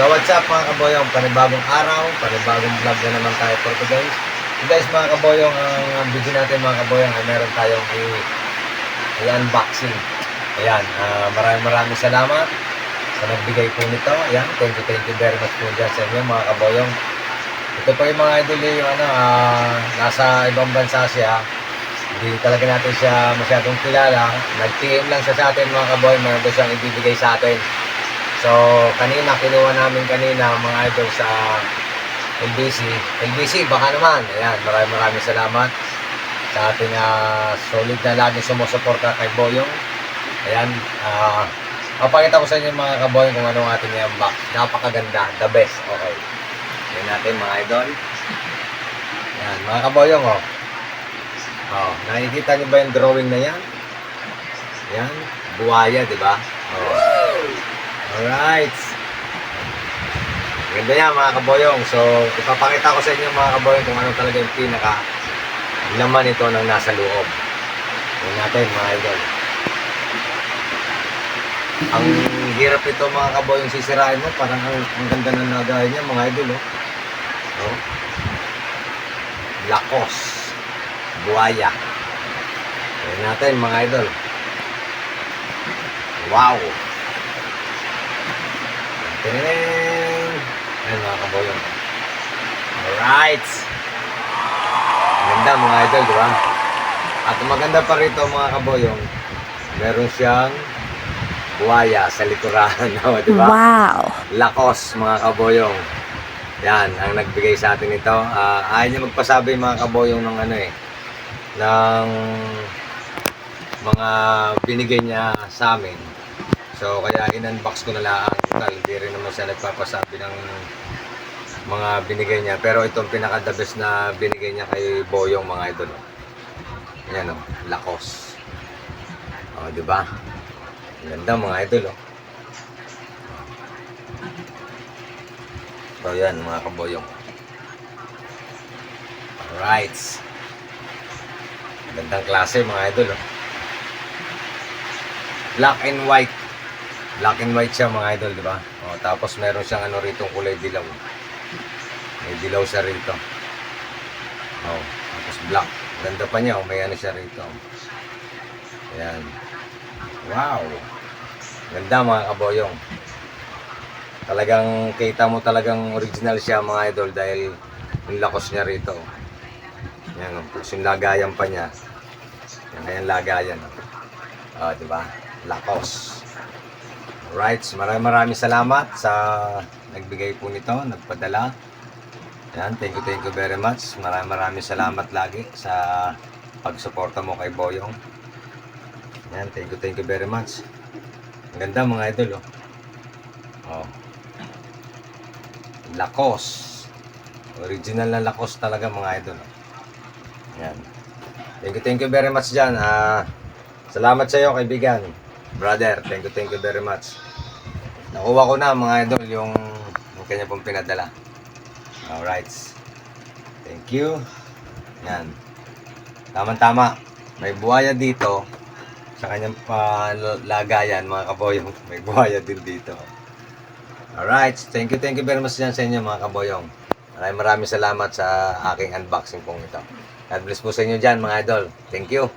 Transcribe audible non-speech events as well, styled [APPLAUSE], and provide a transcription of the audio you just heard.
So what's up mga kaboyong, panibagong araw, panibagong vlog na naman tayo for today. So guys mga kaboyong, ang video natin mga kaboyong ay meron tayong i-unboxing. Ayan, ah, maraming maraming salamat sa nagbigay po nito. Ayan, thank you, thank you very much po dyan sa inyo mga kaboyong. Ito po yung mga idol yung ano, ah, nasa ibang bansa siya. Hindi talaga natin siya masyadong kilala. Nag-PM lang siya sa atin mga kaboy, meron siyang ibibigay sa atin. So, kanina, kinuha namin kanina mga idol sa LBC. LBC, baka naman. Ayan, maraming maraming salamat sa ating ah, solid na lagi sumusuporta kay Boyong. Ayan, ah, papakita ko sa inyo mga kaboyong kung anong ating i-unbox. Napakaganda, the best. Okay. Ayan natin mga idol. Ayan, mga kaboyong, oh. Oh, nakikita niyo ba yung drawing na yan? Yan, buhaya, di ba? Oh. Alright. Ganda yan mga kaboyong. So, ipapakita ko sa inyo mga kaboyong kung ano talaga yung pinaka laman ito ng nasa loob. Yan natin mga idol. Ang hirap ito mga kaboyong sisirain mo. Parang ang, ang ganda ng nagaya niya mga idol. Oh. Oh. Lakos. Buhaya. Yan natin mga idol. Wow! Ting! Ayan mga kaboyong. Alright! Ganda mga idol, di ba? At maganda pa rito mga kaboyong, meron siyang buhaya sa likuran, [LAUGHS] di ba? Wow. Lakos mga kaboyong. Yan, ang nagbigay sa atin ito. Ah, ayaw niya magpasabi mga kaboyong ng ano eh, ng mga binigay niya sa amin. So, kaya in-unbox ko na lang. Total, hindi rin naman siya nagpapasabi ng mga binigay niya. Pero itong pinaka-the best na binigay niya kay Boyong mga idol. Yan o, lakos. O, di ba? Ganda mga idol o. So, yan mga kaboyong. Alright. Gandang klase mga idol oh. Black and white. Black and white siya mga idol, di ba? Oh, tapos meron siyang ano rito kulay dilaw. May dilaw siya rito. Oh, tapos black. Ganda pa niya, oh, may ano siya rito. Ayan. Wow. Ganda mga kaboyong. Talagang kita mo talagang original siya mga idol dahil yung lakos niya rito. Yan, oh, tapos yung lagayan pa niya. Yan, kanyang lagayan. Oh, di ba? Lakos. Alright, maraming maraming salamat sa nagbigay po nito, nagpadala. Yan, thank you, thank you very much. Maraming maraming salamat lagi sa pagsuporta mo kay Boyong. Yan, thank you, thank you very much. Ang ganda mga idol, oh. Oh. Lakos. Original na lakos talaga mga idol. oh. Yan. Thank you, thank you very much dyan. Ah, salamat sa iyo, kaibigan. Brother, thank you, thank you very much. Nakuha ko na mga idol yung, yung kanya pong pinadala. Alright. Thank you. Yan. Tama-tama. May buhaya dito. Sa kanyang palagayan, mga kaboyong. [LAUGHS] May buhaya din dito. Alright. Thank you, thank you very much dyan sa inyo, mga kaboyong. Maraming maraming salamat sa aking unboxing pong ito. God bless po sa inyo dyan, mga idol. Thank you.